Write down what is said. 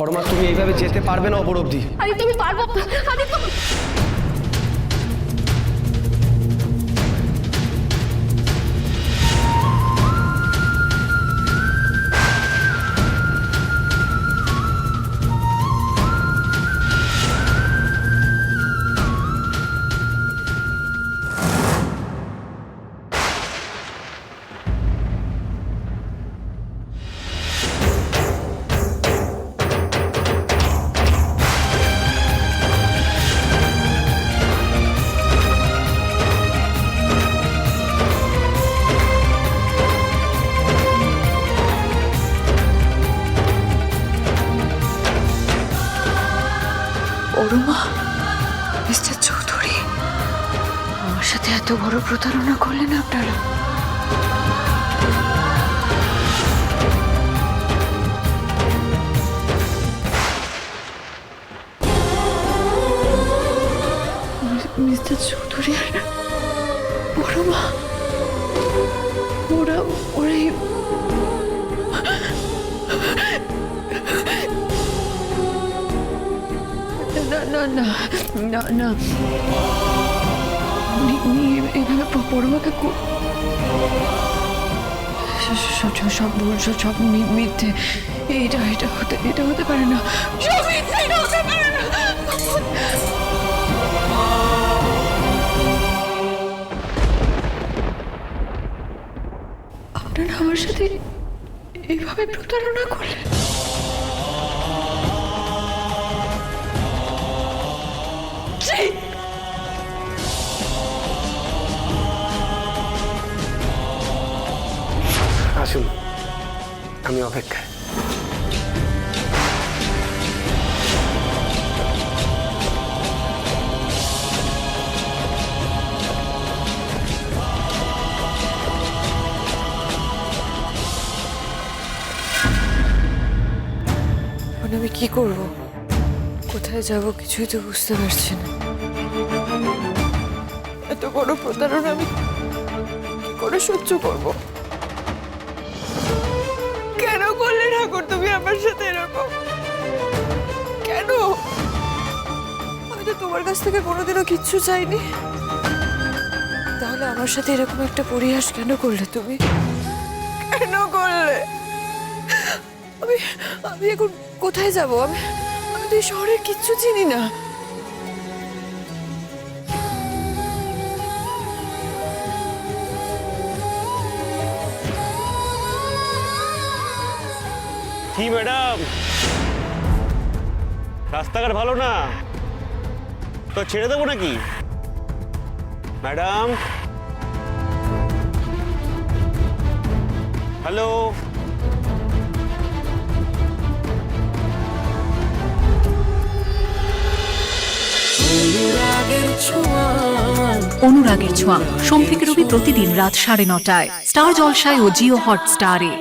পরমা তুমি এইভাবে যেতে পারবে না অপর অবধি। তুমি পারবে পারব আদিত্য অরুমা, মিস্টার চৌধুরী, আমার সাথে এত বড় প্রতারণা করলেন আপনারা। মিস্টার চৌধুরী আর অরুমা ওরা না না না। উনি উনি এভাবে প- পরমাকে কো- স- স- সব ভুল সব মিথ্যে। এটা এটা হতে এটা হতে পারে না। সব মিথ্যে হতে পারে আপনারা আমার সাথে এইভাবে প্রতারণা করলেন? আসুন। আমি অপেক্ষায়। এখন আমি কি করব? কোথায় যাব কিছুই তো বুঝতে পারছি না। এত বড় প্রতারণা আমি কি করে সহ্য করব? আমার সাথে এরকম? কেন? আমি তো তোমার কাছ থেকে কোনোদিনও কিচ্ছু চাইনি। তাহলে আমার সাথে এরকম একটা পরিহাস কেন করলে তুমি? কেন করলে? আমি আমি এখন কোথায় যাব? আমি আমি তো এই শহরের কিচ্ছু চিনি না। কি ম্যাডাম? রাস্তাঘাট ভালো না? তো ছেড়ে দেবো নাকি? ম্যাডাম? হ্যালো? অনুরাগের ছোঁয়া। সোম থেকে রবি প্রতিদিন রাত সাড়ে নটায়। স্টার জলসায় ও জিও হটস্টারে।